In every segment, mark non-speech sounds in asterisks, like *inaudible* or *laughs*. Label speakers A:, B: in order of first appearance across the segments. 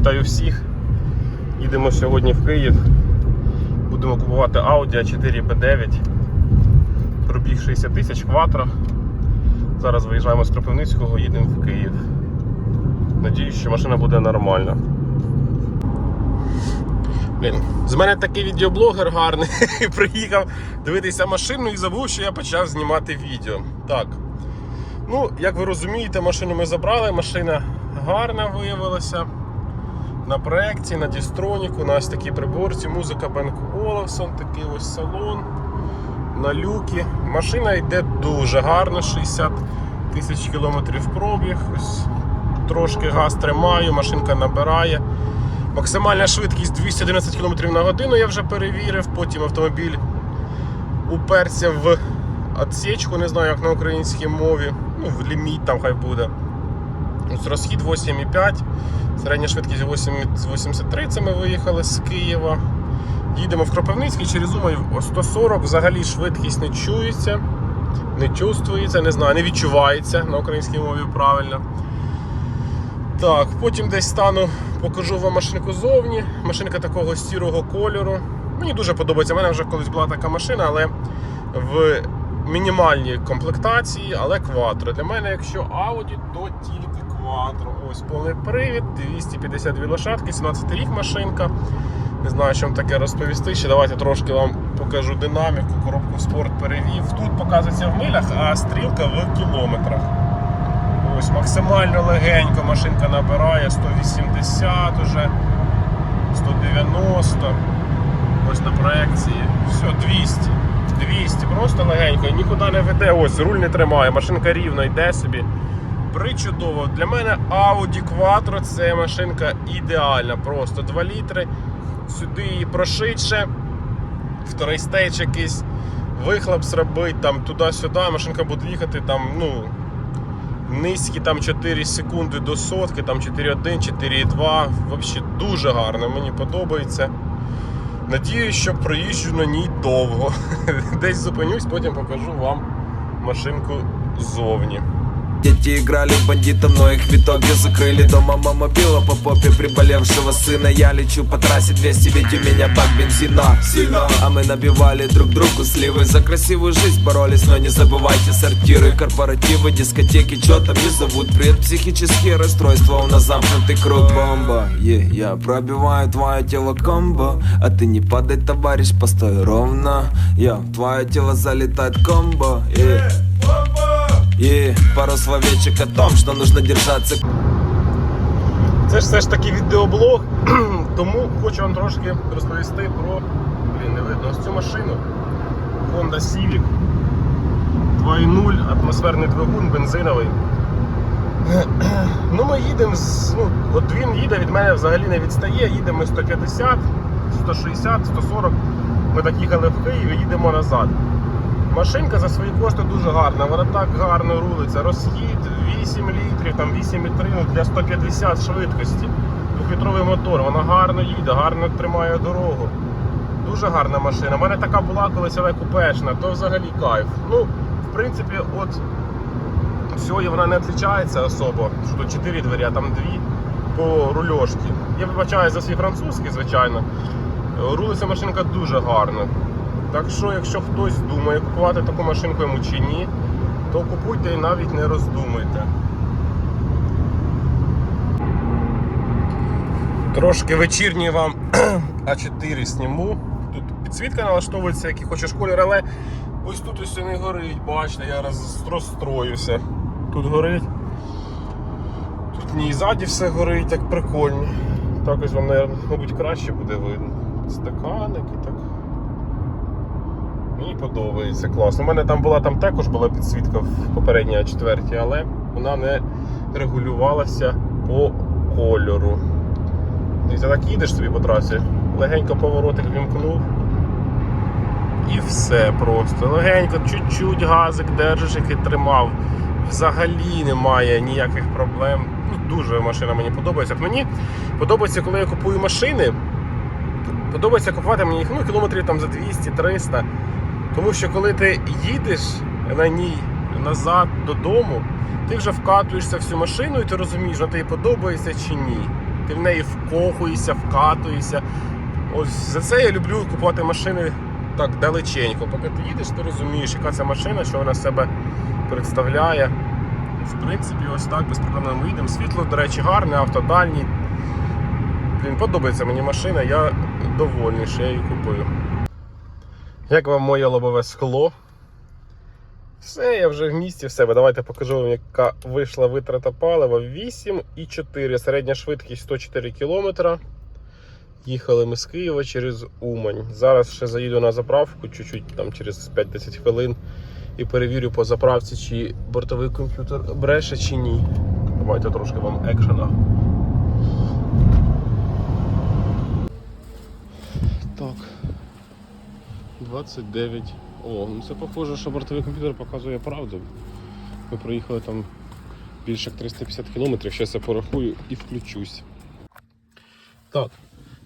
A: Вітаю всіх. Їдемо сьогодні в Київ. Будемо купувати Audi A4 B9. Пробіг 60 тисяч кватро. Зараз виїжджаємо з Кропивницького, їдемо в Київ. Надіюсь, що машина буде нормальна. Блін, з мене такий відеоблогер гарний. *laughs* Приїхав дивитися машину і забув, що я почав знімати відео. Так. Ну, як ви розумієте, машину ми забрали, машина гарна виявилася. На проєкті, на дістроніку, у нас такі приборці, музика Бенк Олафсон, такий ось салон, на люки. Машина йде дуже гарно, 60 тисяч кілометрів пробіг. Ось трошки газ тримаю, машинка набирає. Максимальна швидкість 211 км на годину я вже перевірив, потім автомобіль уперся в отсечку, не знаю як на українській мові, ну в ліміт там хай буде. Ось розхід 8,5, середня швидкість 8 83, це ми виїхали з Києва. Їдемо в Кропивницький через Умань 140, взагалі швидкість не чується, не чувствується, не знаю, не відчувається на українській мові правильно. Так, потім десь стану, покажу вам машинку зовні. Машинка такого сірого кольору. Мені дуже подобається. У мене вже колись була така машина, але в мінімальній комплектації, але кватро. Для мене, якщо Audi, то тільки кватро. Ось повний привід, 252 лошадки, 17 рік машинка. Не знаю, що вам таке розповісти. Ще давайте трошки вам покажу динаміку, коробку в спорт перевів. Тут показується в милях, а стрілка в кілометрах. Ось максимально легенько машинка набирає 180 уже, 190. Ось на проекції. Все, 200. 200, просто легенько, і нікуди не веде. Ось руль не тримає, машинка рівно йде собі. Причудово. Для мене Audi Quattro це машинка ідеальна. Просто 2 літри. Сюди її прошитше. Второй стейдж якийсь вихлоп зробить, там туди-сюди, машинка буде їхати там, ну, низькі там 4 секунди до сотки, там 4.1, 4.2. Взагалі дуже гарно, мені подобається. Надіюсь, що проїжджу на ній довго. *laughs* Десь зупинюсь, потім покажу вам машинку ззовні.
B: Дети играли в бандитов, но их в итоге закрыли Дома. Мама била по попе приболевшего сына. Я лечу по трассе 200, ведь у меня бак бензина. Сильно. А мы набивали друг другу сливы. За красивую жизнь боролись, но не забывайте Сортиры, корпоративы, дискотеки, чё там не зовут. Привет, психические расстройства, у нас замкнутый круг. Бомба, е, я пробиваю твое тело комбо А ты не падай, товарищ, постой ровно. Я, твое тело залетает комбо, е. И пару словечек о том, что нужно держаться
A: Це ж все ж таки відеоблог, *clears throat* тому хочу вам трошки розповісти про. Блін, не видно ось цю машину. Honda Civic 2.0, атмосферний двигун, бензиновий. *clears throat* Ну, ми їдемо. Ну, от він їде від мене взагалі не відстає, їдемо 150, 160, 140. Ми так їхали в Київ і їдемо назад. Машинка за свої кошти дуже гарна, вона так гарно рулиться. Розхід 8 літрів, там 8,3 ну, для 150 швидкості. Двохлітровий мотор, вона гарно їде, гарно тримає дорогу. Дуже гарна машина. У мене така була колись але купешна, то взагалі кайф. Ну, в принципі, от всього вона не відрізняється особо, що тут 4 двері, а там 2 по рульошці. Я вибачаю за свій французький, звичайно. Рулиться машинка дуже гарно. Так що, якщо хтось думає купувати таку машинку йому чи ні, то купуйте і навіть не роздумуйте. Трошки вечірній вам *clears throat* А4 зніму. Тут підсвітка налаштовується, який хочеш колір, але ось тут ось не горить, бачите, я роз, розстроюся. Тут горить. Тут ні і ззаді все горить, як прикольно. Так ось вам, мабуть, краще буде видно. Стаканики так. Мені подобається класно. У мене там була там також була підсвітка в попередній А4, але вона не регулювалася по кольору. Дивіться, так їдеш собі по трасі, легенько поворотик вімкнув. І все просто. Легенько, чуть-чуть газик держиш, який тримав. Взагалі немає ніяких проблем. Ну, Дуже машина мені подобається. Мені подобається, коли я купую машини. Подобається купувати мені їх ну, кілометрів там за 200-300. Тому що коли ти їдеш на ній назад додому, ти вже вкатуєшся в цю машину і ти розумієш, вона тобі подобається чи ні. ти в неї вкохуєшся, вкатуєшся. Ось за це я люблю купувати машини так далеченько. Поки ти їдеш, ти розумієш, яка це машина, що вона себе представляє. В принципі, ось так безпроблемно ми їдемо. Світло, до речі, гарне, автодальні. Блін, подобається мені машина, я довольний, що я її купив. Як вам моє лобове скло? Все, я вже в місті в себе. Давайте покажу вам, яка вийшла витрата палива. 8,4. Середня швидкість 104 км. Їхали ми з Києва через Умань. Зараз ще заїду на заправку, чуть-чуть там через 5-10 хвилин. І перевірю по заправці, чи бортовий комп'ютер бреше чи ні. Давайте трошки вам екшена. Так. 29. О, ну це похоже, що бортовий комп'ютер показує правду. Ми проїхали там більше як 350 кілометрів. Зараз я порахую і включусь. Так,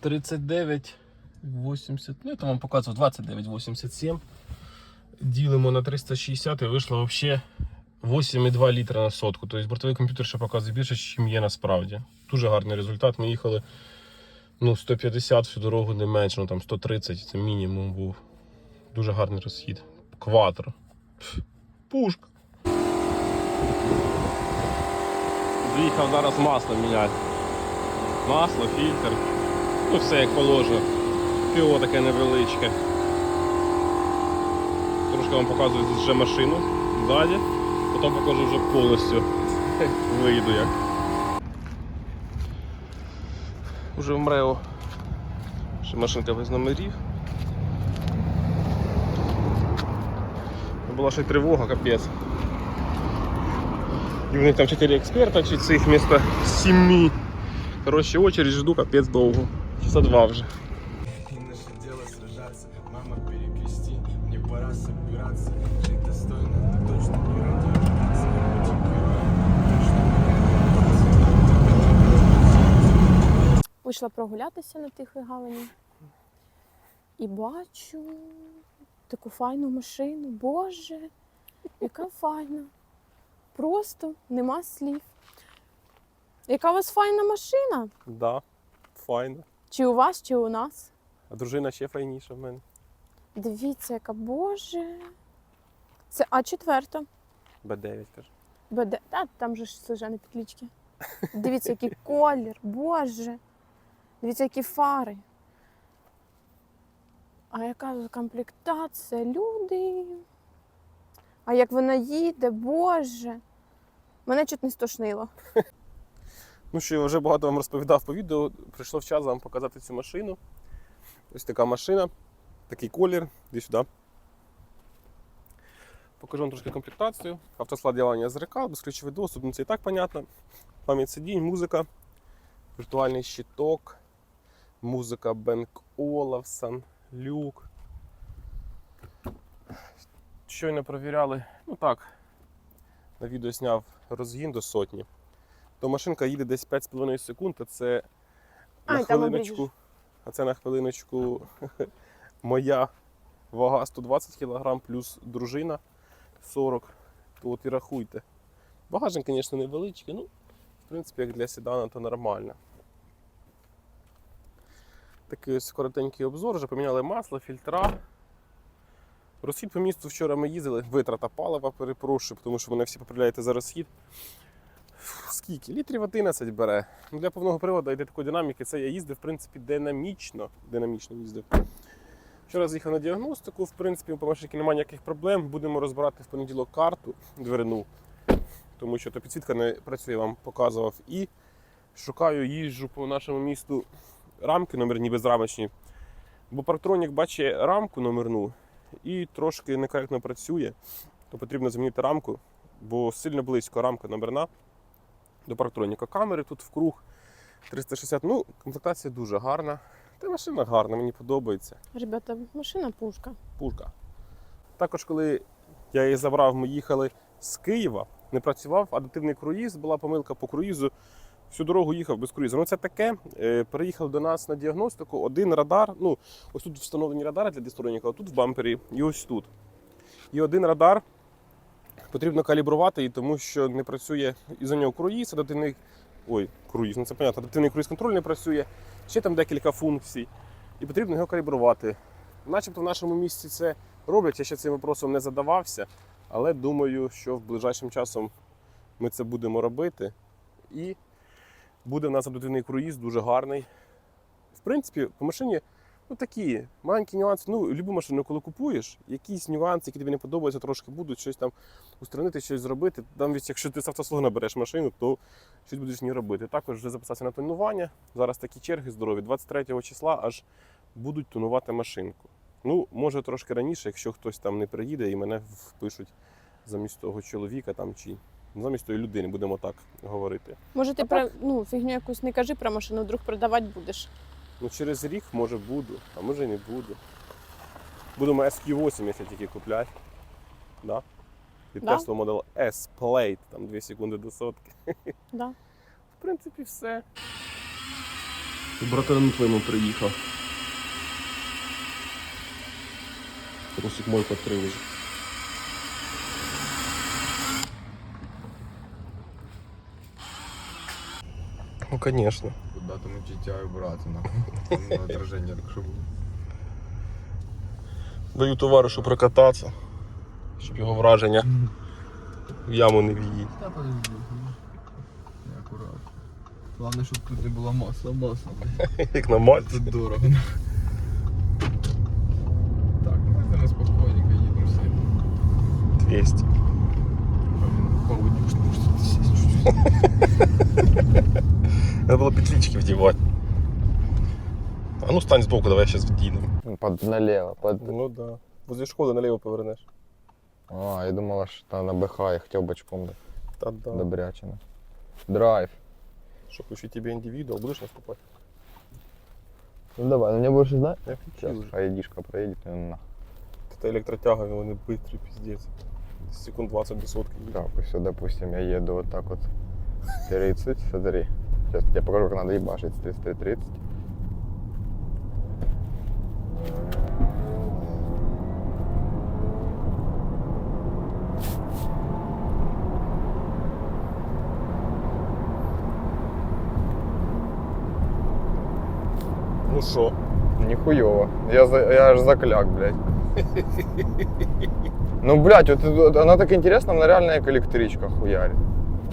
A: 39, 80, ну я там вам показував 29, 87. Ділимо на 360 і вийшло взагалі 8,2 літра на сотку. Тобто бортовий комп'ютер ще показує більше, ніж є насправді. Дуже гарний результат. Ми їхали ну, 150 всю дорогу не менше, ну там 130 це мінімум був. Дуже гарний розхід. Кватро. Пф, Пушка. Заїхав зараз масло міняти. Масло, фільтр. Ну все як положено. Піо таке невеличке. Трошки вам показую вже машину ззаді, потім покажу вже повністю. *laughs* Вийду як. Уже в. Ще машинка без номерів. Була ще тривога, капець. І в них там 4 експерта, чи цих вместо 7. Коротше, очередь жду капець довго. Часа два вже.
C: Вийшла прогулятися на тихій галині і бачу таку файну машину. Боже, яка файна. Просто нема слів. Яка у вас файна машина?
A: Да, файно.
C: Чи у вас, чи у нас?
A: А дружина ще файніша в мене.
C: Дивіться, яка Боже. Це А4.
A: Б9 каже.
C: БД. Та там же ж служани підлічки. Дивіться, який колір, Боже. Дивіться, які фари. А яка комплектація, люди. А як вона їде, Боже. Мене чуть не стошнило. *laughs*
A: Ну що, я вже багато вам розповідав по відео. Прийшло час вам показати цю машину. Ось така машина, такий колір. Іди сюди. Покажу вам трошки комплектацію. Автоскладування зеркал, безключовий доступ, ну це і так понятно. Пам'ять сидінь, музика, віртуальний щиток, музика Бенк Олафсон, люк. Щойно провіряли, ну так, на відео зняв розгін до сотні то машинка їде десь 5,5 секунд, а це на хвилиночку. А це на хвилиночку моя вага 120 кг плюс дружина 40. То от і рахуйте. Багажник, звісно, невеличкий, ну, в принципі, як для седана, то нормально. Такий ось коротенький обзор, вже поміняли масло, фільтра. Розхід по місту вчора ми їздили, витрата палива, перепрошую, тому що мене всі поправляєте за розхід. Скільки? Літрів 11 бере. Ну, Для повного приводу йде такої динаміки. Це я їздив, в принципі, динамічно. Динамічно їздив. Вчора з'їхав на діагностику, в принципі, по машинці немає ніяких проблем. Будемо розбирати в понеділок карту дверну, тому що то підсвітка не працює, я вам показував. І шукаю, їжджу по нашому місту рамки номерні безрамочні. Бо парктронік бачить рамку номерну і трошки некоректно працює, то потрібно замінити рамку, бо сильно близько рамка номерна до парктроніка. Камери тут вкруг 360. Ну, комплектація дуже гарна. Та машина гарна, мені подобається.
C: Ребята, машина пушка.
A: Пушка. Також, коли я її забрав, ми їхали з Києва, не працював адаптивний круїз, була помилка по круїзу. Всю дорогу їхав без круїзу. Ну це таке. Е, Приїхав до нас на діагностику один радар. Ну, ось тут встановлені радари для дистроніка, тут в бампері і ось тут. І один радар потрібно калібрувати, і тому що не працює із-за нього круїз, адаптивний Ой, круїз, ну це понятно. Адаптивний круїз контроль не працює, ще там декілька функцій, і потрібно його калібрувати. Начебто в нашому місті це роблять, я ще цим вопросом не задавався, але думаю, що в ближайшим часом ми це будемо робити. І буде в нас адаптивний круїз, дуже гарний. В принципі, по машині ну, такі маленькі нюанси. Ну, любу машину, коли купуєш, якісь нюанси, які тобі не подобаються, трошки будуть щось там устранити, щось зробити. Там, якщо ти з автослуга береш машину, то щось будеш з ній робити. Також вже записався на тонування. Зараз такі черги здорові. 23 числа аж будуть тонувати машинку. Ну, може трошки раніше, якщо хтось там не приїде і мене впишуть замість того чоловіка там чи замість тої людини, будемо так говорити.
C: Може, ти
A: А
C: про ну, фігню якусь не кажи про машину, вдруг продавати будеш.
A: Ну, через рік може буду, а може і не буду. Будемо SQ8, якщо тільки купляти. Да? Від
C: Да.
A: Tesla Model S Plate, там 2 секунди до сотки. *laughs*
C: Да.
A: В принципі, все. Братану твоєму приїхав. Русик мой підкрив Ну, конечно.
D: Куда там GTI брати, нахуй. На отражение так що було.
A: Даю товаришу прокататися, щоб його враження в яму не в'їдь.
D: Та подожди. Я аккуратно. Главное, щоб тут не було масла, масла. блядь.
A: Як на мальці.
D: Це дорого. Так, ну ми зараз спокійненько їдемо всі.
A: 200.
D: Поводник, потому что сесть чуть-чуть.
A: Треба було петлички вдівати. А ну стань збоку, давай зараз вдінемо.
E: Под налево, под...
A: Ну да. Возле школи наліво повернеш.
E: А, я думала, що там на БХ я хотів бочком до-
A: Та да.
E: добрячено. Драйв.
A: Що, включу тебе індивідуал, будеш наступати?
E: Ну давай, ну не больше знать.
A: Я
E: Сейчас
A: включу вже.
E: айдишка проедет, и на.
A: Та електротяга, вони битрі, піздець. Секунд 20 до сотки. їде.
E: Так, и все, допустим, я еду вот так вот 30, смотри. Сейчас покажу, как надо ебашить с 33-30.
A: Ну що?
E: Нихуево. Я, за, я аж закляк, блядь. Ну, блядь, вот, она так интересно, она реально как электричка хуярит.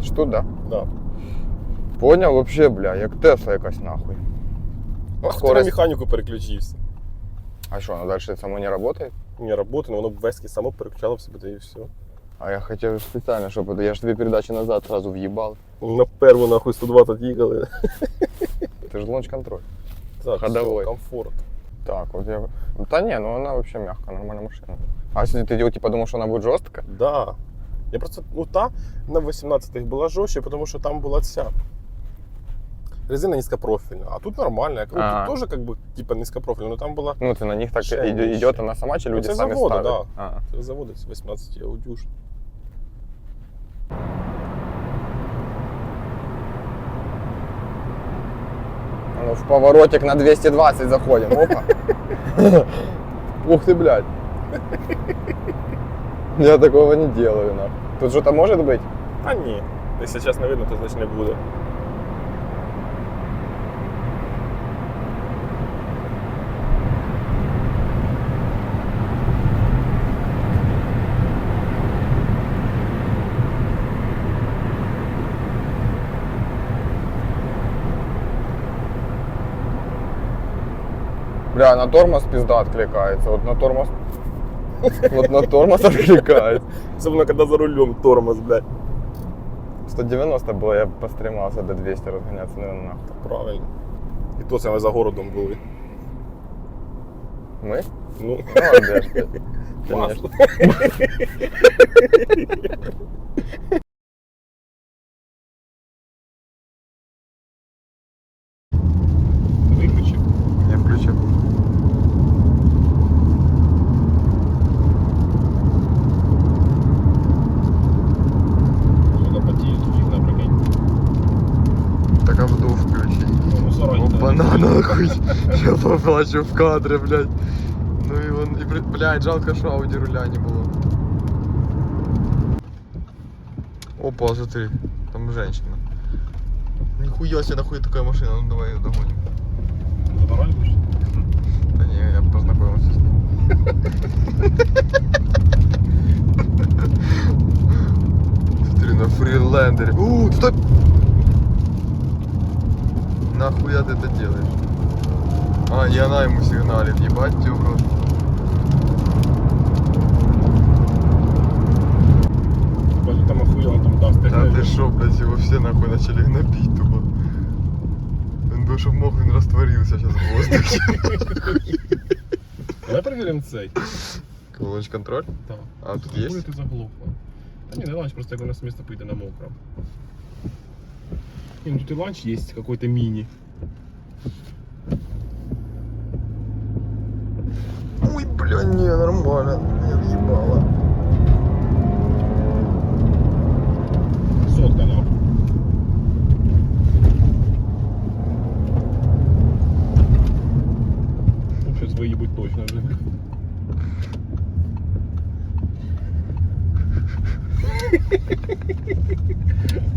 E: Что, да?
A: Да.
E: Понял, вообще, бля, як Тесла якась нахуй.
A: Ах, ти на
E: Скорость.
A: механіку переключився.
E: А что, оно дальше само не работает?
A: Не роботи, але воно вески само переключало в себе, та і все.
E: А я хотел специально, чтобы я же две передачи назад сразу въебал.
A: На перву нахуй 120 їхали.
E: Это же лонч контроль.
A: Так,
E: Ходовой.
A: все, комфорт.
E: Так, вот я. Да не, ну она вообще мягкая, нормальная машина. А если ты типа думал, что она будет жесткая?
A: Да. Я просто, ну та на 18-х була жорстче, тому що там була ця. Резина низкопрофільна, а тут нормальна. Ну,
E: А.
A: тут теж как бы, типа низкопрофільна, але там була
E: Ну, ты на них так
A: Ще
E: иде-
A: ниже.
E: идет она сама, чи люди
A: це
E: сами
A: завода,
E: ставят?
A: да.
E: А.
A: це заводиться 18 аудюш.
E: А Ну, в поворотик на 220 заходим. Опа. *laughs* Ух ты, блядь. Я такого не делаю, нахуй. Тут что-то может быть?
A: Та ні. Якщо зараз не видно, то значить не буде.
E: Бля, на тормоз пизда откликается. Вот на тормоз... Вот на тормоз откликается.
A: Особливо, коли за рулем тормоз, блядь.
E: 190 было, я постремался до 200 разгоняться, наверное, нахуй.
A: Правильно. І то це ми за городом були.
E: Мы?
A: Ну,
E: Ну, а где ж ты?
A: масло.
E: Поплачу в кадре, блядь. Ну и он, и, блядь, жалко, что ауди руля не было. Опа, смотри, там женщина.
D: Нихуя себе, нахуй такая машина, ну давай ее догоним. Да не, я познакомился с ней. Смотри, на фрилендере. У, стой! Нахуя ты это делаешь? А, и она ему сигналит, ебать тебя в рот.
A: Бачу, там охуєнно там даст.
D: Да ты шо, блядь, его все нахуй начали гнобить тупо. Он бы, чтоб мог, он растворился сейчас в воздухе.
A: Давай перевіримо цей.
D: Лунч контроль?
A: Так.
D: А тут
A: Хуй
D: есть?
A: ти заглохла. Та ні, не ланч, просто як у нас місто поїде на мокром. Ні, ну тут і ланч є, какой-то міні.
D: Ой, бля, не, нормально. Я въебала.
A: Сотка нахуй. Ну, щас виїбуть точно вже.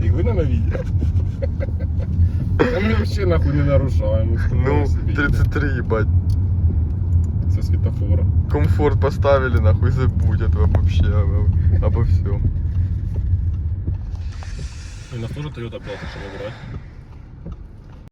A: Їх видно на відео? Та ми взагалі нахуй не нарушаємо.
D: Ну, 33, ебать.
A: Це світофора.
D: Комфорт поставили, нахуй забудь это вообще обо, обо всем.
A: И нас тоже Toyota була, чтобы брати.